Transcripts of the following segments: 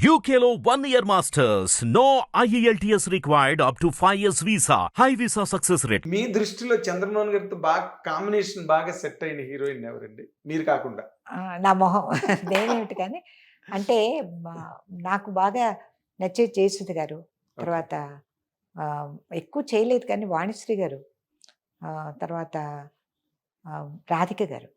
One year masters. No E IELTS required up to 5 years visa. High visa success rate. మీ దృష్టిలో చంద్రమోహన్ గారితో బాగా combination బాగా set అయిన heroine ఎవరండి మీరు కాకుండా నా మొహం నేనేమిటి కానీ అంటే నాకు బాగా నచ్చే జయసుధ గారు తర్వాత ఎక్కువ చేయలేదు కానీ వాణిశ్రీ గారు తర్వాత రాధిక గారు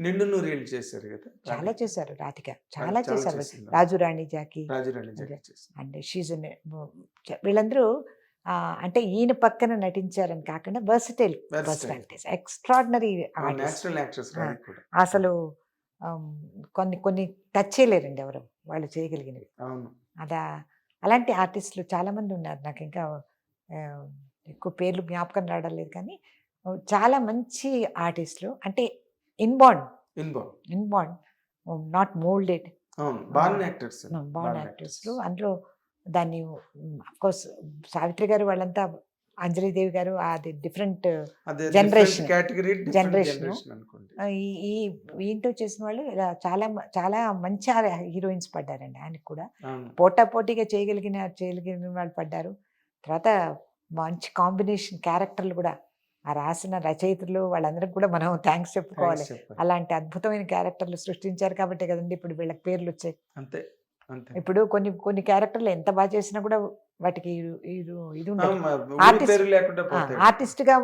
నిండు నూరేళ్ళు చేశారు కదా చాలా చేశారు రాధిక. చాలా చేశారు చేసింది. రాజు రాణి Jackie Rajurani Jackie. And she's వీళ్ళందరూ అంటే ఈయన పక్కన నటించారని కాకుండా వర్సిటైల్. పర్సనాలిటీస్ ఎక్స్ట్రాడినరీ అసలు కొన్ని కొన్ని టచ్ చేయలేరండి ఎవరు వాళ్ళు చేయగలిగినవి. అదా అలాంటి ఆర్టిస్టులు చాలామంది ఉన్నారు. నాకు ఇంకా ఎక్కువ పేర్లు జ్ఞాపకం రావడం లేదు కానీ చాలా మంచి ఆర్టిస్టులు అంటే inborn inborn inborn not moulded బాగున్న యాక్టర్స్ బాండ్ ఆర్టిస్టులు అందులో దాన్ని కోర్స్ సావిత్రి గారు వాళ్ళంతా అంజలిదేవి గారు అది డిఫరెంట్. జనరేషన్ అనుకోండి. ఈ ఈంటో చేసిన వాళ్ళు ఇలా చాలా చాలా మంచి హీరోయిన్స్ పడ్డారండి ఆయనకు కూడా. పోటా పోటీగా చేయగలిగిన చేయగలిగిన వాళ్ళు పడ్డారు. తర్వాత మంచి కాంబినేషన్ క్యారెక్టర్లు కూడా ఆ రాసిన రచయితలు వాళ్ళందరికీ కూడా మనం థ్యాంక్స్ చెప్పుకోవాలి. అలాంటి అద్భుతమైన క్యారెక్టర్లు సృష్టించారు కాబట్టి కదండి ఇప్పుడు వీళ్ళకి పేర్లు వచ్చాయి. అంతే అంతే. ఇప్పుడు కొన్ని కొన్ని క్యారెక్టర్లు ఎంత బాగా చేసినా కూడా వాటికి ఇది ఉండదు. పోతాయి. ఆర్టిస్ట్గా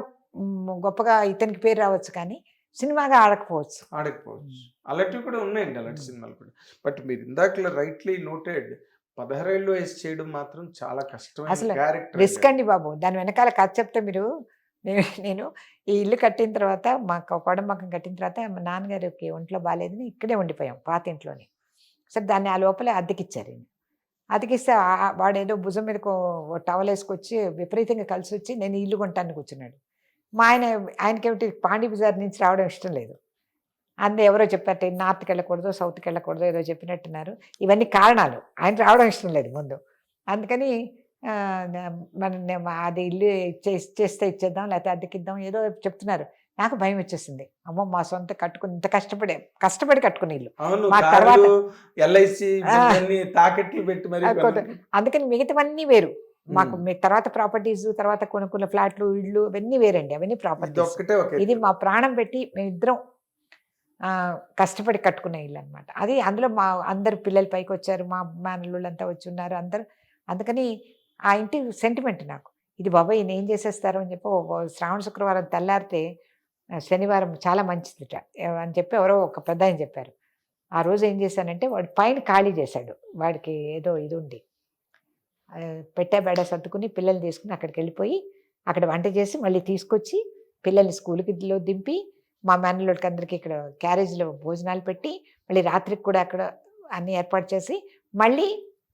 గొప్పగా ఇతనికి పేరు రావచ్చు కానీ సినిమాగా ఆడకపోవచ్చు. ఆడకపోవచ్చు. అలాంటివి కూడా ఉన్నాయండి అలాంటి సినిమాలు కూడా. బట్ మీరు ఇందాక రైట్లీ నోటెడ్ పదహారేళ్ళు వయసు చేయడం మాత్రం చాలా కష్టమైన అసలు క్యారెక్టర్ రిస్క్ అండి బాబు. దాని వెనకాల కథ చెప్తే మీరు నేను నేను ఈ ఇల్లు కట్టిన తర్వాత మాకు కొడంబకం కట్టిన తర్వాత మా నాన్నగారికి ఒంట్లో బాగాలేదని ఇక్కడే ఉండిపోయాం పాత ఇంట్లోనే. సరే దాన్ని ఆ లోపల అద్దెకిచ్చారు అతికిస్తే అద్దెకిస్తే వాడు ఏదో భుజం మీద టవల్ వేసుకొచ్చి విపరీతంగా కలిసి వచ్చి నేను ఇల్లు కొంటాను కూర్చున్నాడు. మా ఆయన ఆయనకేమిటి పాండి బజార్ నుంచి రావడం ఇష్టం లేదు. అందు ఎవరో చెప్పారు నార్త్కి వెళ్ళకూడదు సౌత్కి వెళ్ళకూడదు ఏదో చెప్పినట్టున్నారు. ఇవన్నీ కారణాలు. ఆయన రావడం ఇష్టం లేదు ముందు. అందుకని మన అది ఇల్లు ఇచ్చేస్తే ఇచ్చేద్దాం లేకపోతే అద్దెకిద్దాం ఏదో చెప్తున్నారు. నాకు భయం వచ్చేసింది. అమ్మో మా సొంత కట్టుకుని ఇంత కష్టపడే. కష్టపడి కట్టుకుని ఇల్లు. మా తర్వాత- అందుకని మిగతావన్నీ వేరు. మాకు తర్వాత ప్రాపర్టీస్ తర్వాత కొనుక్కున్న ఫ్లాట్లు ఇళ్ళు అవన్నీ వేరండి. అవన్నీ ప్రాపర్టీస్. ఇది మా ప్రాణం పెట్టి మేమిద్దరం ఆ, కష్టపడి కట్టుకునే ఇల్లు అనమాట అది అందులో మా అందరు పిల్లలు పైకి వచ్చారు మా మేనల్లుళ్ళంతా వచ్చి ఉన్నారు అందరు. అందుకని ఆ ఇంటి సెంటిమెంట్ నాకు. ఇది బాబాయ్! ఈయన ఏం చేసేస్తారు అని చెప్పి ఓ- శ్రావణ శుక్రవారం తెల్లారితే శనివారం చాలా మంచిదిట. అని చెప్పి ఎవరో ఒక పెద్ద ఆయన చెప్పారు. ఆ రోజు ఏం చేశానంటే వాడు పైన ఖాళీ చేశాడు. వాడికి ఏదో ఇది ఉంది. పెట్టే బేడ సర్దుకుని పిల్లల్ని తీసుకుని అక్కడికి వెళ్ళిపోయి అక్కడ వంట చేసి మళ్ళీ తీసుకొచ్చి పిల్లల్ని స్కూల్కి దింపి మా మేనల్లోకి అందరికీ ఇక్కడ క్యారేజ్లో భోజనాలు పెట్టి మళ్ళీ రాత్రికి కూడా అక్కడ అన్ని ఏర్పాటు చేసి మళ్ళీ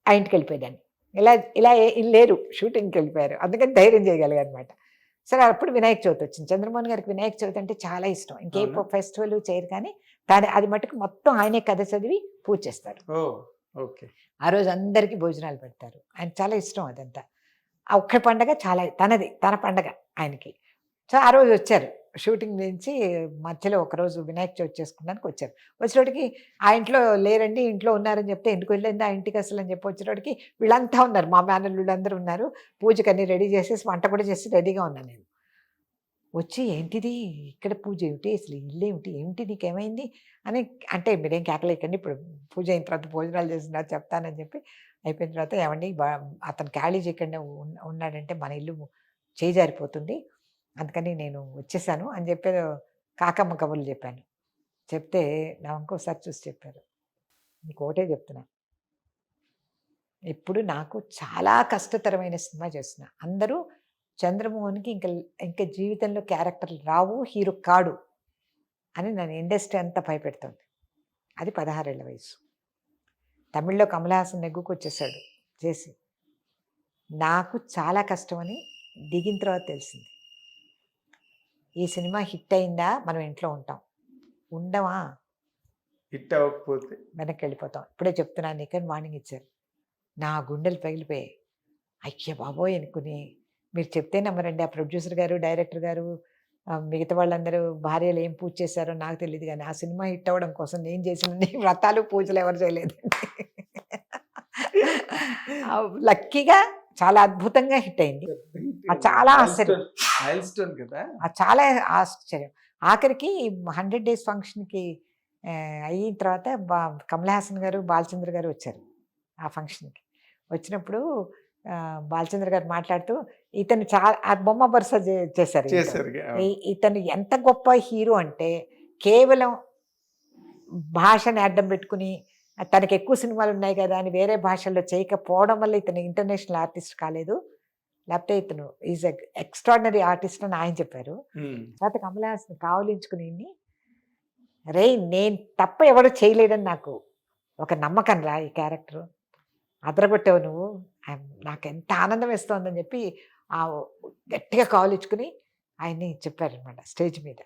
ఆ ఇంటికి వెళ్ళిపోయేదాన్ని. ఇలా ఇలా ఏ- లేరు. షూటింగ్కి వెళ్ళిపోయారు. అందుకని ధైర్యం చేయగలిగారు అనమాట సరే అప్పుడు వినాయక చవితి వచ్చింది. చంద్రమోహన్ గారికి వినాయక చవితి అంటే చాలా ఇష్టం. ఇంకే? ఫెస్టివల్ చేయరు కానీ దాని అది మటుకు మొత్తం ఆయనే కథ చదివి పూజ చేస్తారు. ఆ రోజు అందరికీ భోజనాలు పెడతారు. ఆయన చాలా ఇష్టం అదంతా. ఆ ఒక్క పండగ చాలా తనది తన పండగ ఆయనకి. సో ఆ రోజు వచ్చారు. షూటింగ్ నుంచి మధ్యలో ఒకరోజు వినాయక చవితి చేసుకున్నానికి వచ్చారు. వచ్చేటోడికి ఆ ఇంట్లో లేరండి ఇంట్లో ఉన్నారని చెప్తే ఎందుకు వెళ్ళింది ఆ ఇంటికి అసలు అని చెప్పి వచ్చేటోడికి వీళ్ళంతా ఉన్నారు. మా మేనల్లు వీళ్ళందరూ ఉన్నారు. పూజకి రెడీ చేసేసి వంట కూడా చేసి రెడీగా ఉన్నాను నేను. వచ్చి ఏంటిది? ఇక్కడ పూజ ఏమిటి? అసలు ఇల్లు ఏమిటి? ఏమిటి నీకేమైంది అని అంటే మీరేం కేకలేకండి ఇప్పుడు పూజ అయిన తర్వాత భోజనాలు చేసిన చెప్తానని చెప్పి అయిపోయిన తర్వాత ఏమండి అతను ఖాళీ చేయకుండా ఉన్నాడంటే మన ఇల్లు చేజారిపోతుంది. అందుకని నేను వచ్చేసాను. అని చెప్పారు కాకమ్మ కబుర్లు చెప్పాను. చెప్తే నా ఇంకోసారి చూసి చెప్పారు. నీకు ఒకటే చెప్తున్నా. ఇప్పుడు నాకు చాలా కష్టతరమైన సినిమా చేస్తున్నా. అందరూ చంద్రమోహన్కి ఇంకా ఇంకా జీవితంలో క్యారెక్టర్లు రావు హీరో కాడు అని నన్ను ఇండస్ట్రీ అంతా భయపెడుతుంది. అది పదహారేళ్ళ వయసు. తమిళ్ళో కమలహాసన్ నెగ్గుకొచ్చేసాడు నెగ్గుకు వచ్చేసాడు. చేసి నాకు చాలా కష్టమని దిగిన తర్వాత తెలిసింది. ఈ సినిమా హిట్ అయిందా? మనం ఇంట్లో ఉంటాం. ఉండమా హిట్ అవ్వకపోతే వెనక్కి వెళ్ళిపోతాం ఇప్పుడే చెప్తున్నాను నీకని మార్నింగ్ ఇచ్చారు. నా గుండెలు పగిలిపోయాయి. అయ్య బాబోయ్ అనుకుని మీరు చెప్తే నమ్మరండి. ఆ ప్రొడ్యూసర్ గారు డైరెక్టర్ గారు మిగతా వాళ్ళందరూ భార్యలు ఏం పూజ చేశారో నాకు తెలియదు కానీ ఆ సినిమా హిట్ అవ్వడం కోసం నేను చేసిన వ్రతాలు పూజలు ఎవరు చేయలేదు. లక్కీగా చాలా అద్భుతంగా హిట్ అయింది. చాలా ఆశ్చర్యం. స్టోన్ కదా! చాలా ఆశ్చర్యం. ఆఖరికి హండ్రెడ్ డేస్ ఫంక్షన్కి అయిన తర్వాత బా కమల్ హాసన్ గారు బాలచంద్ర గారు వచ్చారు ఆ ఫంక్షన్కి. వచ్చినప్పుడు బాలచంద్ర గారు మాట్లాడుతూ ఇతను చాలా ఆ బొమ్మ బరుస చే- చేశారు ఇతను ఎంత గొప్ప హీరో అంటే కేవలం భాషని అడ్డం పెట్టుకుని తనకి ఎక్కువ సినిమాలు ఉన్నాయి కదా అని వేరే భాషల్లో చేయకపోవడం వల్ల ఇతను ఇంటర్నేషనల్ ఆర్టిస్ట్ కాలేదు. లేకపోతే ఇతను ఈజ్ ఎక్స్ట్రాడినరీ ఆర్టిస్ట్ అని ఆయన చెప్పారు. తర్వాత కమల్ హాసన్ కావలించుకుని రే నేను తప్ప ఎవడు చేయలేడని నాకు ఒక నమ్మకం రా ఈ క్యారెక్టర్. అదరగొట్టావు నువ్వు. నాకు ఎంత ఆనందం వేస్తోందని చెప్పి ఆ గట్టిగా కావలించుకుని ఆయన్ని చెప్పారనమాట స్టేజ్ మీద.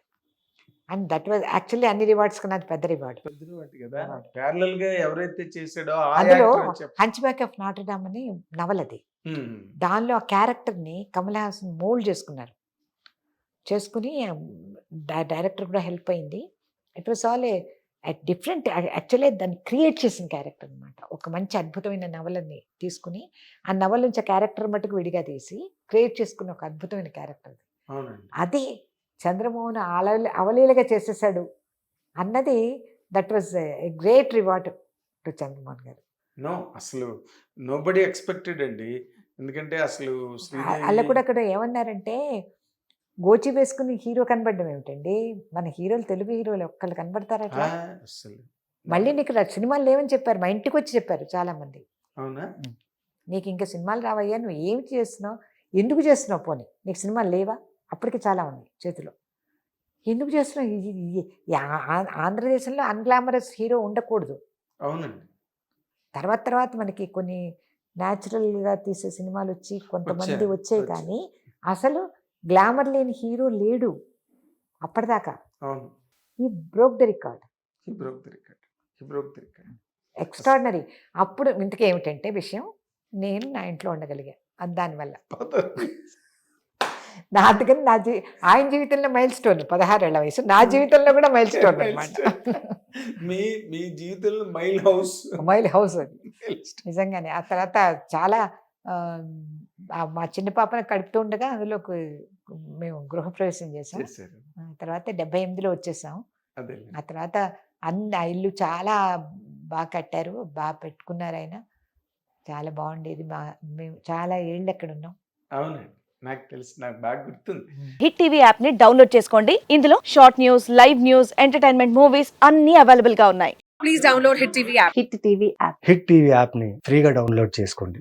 అండ్ దట్ వాజ్ యాక్చువల్లీ అన్ని రివార్డ్స్ కన్నా అది పెద్ద రివార్డ్. ప్యారలల్గా ఎవరైతే చేసాడో ఆ అందులో హంచ్ బ్యాక్ ఆఫ్ నాటడామ్ అని నవలది. దానిలో ఆ క్యారెక్టర్ని కమల్ హాసన్ మోల్డ్ చేసుకున్నారు. చేసుకుని డైరెక్టర్ కూడా హెల్ప్ అయింది. It was all a different actually దాన్ని క్రియేట్ చేసిన క్యారెక్టర్ అనమాట ఒక మంచి అద్భుతమైన నవలని తీసుకుని ఆ నవల నుంచి ఆ క్యారెక్టర్ మటుకు విడిగా తీసి క్రియేట్ చేసుకున్న ఒక అద్భుతమైన క్యారెక్టర్ అది చంద్రమోహన్ అలవలి అవలీలగా చేసేసాడు అన్నది that was a great reward to Chandramohan గారు. నో అసలు నోబడి ఎక్స్పెక్టెడ్ అండి. ఎందుకంటే అసలు అలా కూడా అక్కడ ఏమన్నారంటే గోచి వేసుకుని హీరో కనబడడం ఏమిటండి? మన హీరోలు తెలుగు హీరోలు ఒక్కళ్ళు కనబడతారు అట్లా? అసలు మళ్ళీ నీకు సినిమాలు లేవని చెప్పారు మా ఇంటికి వచ్చి చెప్పారు చాలా మంది అవునా? నీకు ఇంకా సినిమాలు రావయ్యా నువ్వు ఏమి చేస్తున్నావు? ఎందుకు చేస్తున్నావు పోనీ? నీకు సినిమాలు లేవా? అప్పటికి చాలా ఉన్నాయి చేతిలో. ఎందుకు ఆ- ఆంధ్రదేశంలో అన్గ్లామరస్ హీరో ఉండకూడదు. అవునండి. తర్వాత తర్వాత మనకి కొన్ని న్యాచురల్గా తీసే సినిమాలు వచ్చి కొంతమంది వచ్చాయి. కానీ అసలు గ్లామర్ లేని హీరో లేడు అప్పటిదాకా. అవును. ఈ బ్రోక్ ద రికార్డ్. ఎక్స్ట్రాడినరీ. అప్పుడు ఇంతకీ ఏమిటంటే విషయం నేను నా ఇంట్లో ఉండగలిగా. అది దానివల్ల. నా అందుకని నా జీ ఆయన జీవితంలో మైల్ స్టోన్ పదహారేళ్ళ వయసు. నా జీవితంలో కూడా మైల్ స్టోన్ అనమాట మీ మీ జీవితంలో మైల్ హౌస్. మైల్ హౌస్ అది. నిజంగానే. ఆ తర్వాత చాలా మా చిన్న పాపను కడుపుతూ ఉండగా అందులోకి మేము గృహప్రవేశం చేసాం తర్వాత డెబ్బై ఎనిమిదిలో వచ్చేసాం. ఆ తర్వాత అన్ని ఆ ఇల్లు చాలా బాగా కట్టారు. బాగా పెట్టుకున్నారు ఆయన. చాలా బాగుండేది. మా మేము చాలా ఏళ్ళు అక్కడ ఉన్నాం. అవునండి. నాకు తెలుసు నాకు బాగా గుర్తుంది. హిట్ టీవీ యాప్ని డౌన్లోడ్ చేసుకోండి. ఇందులో short news live news entertainment movies అన్ని అవైలబుల్గా ఉన్నాయి. Please download Hit TV app. Hit TV app Hit TV యాప్ని ఫ్రీగా డౌన్లోడ్ చేసుకోండి.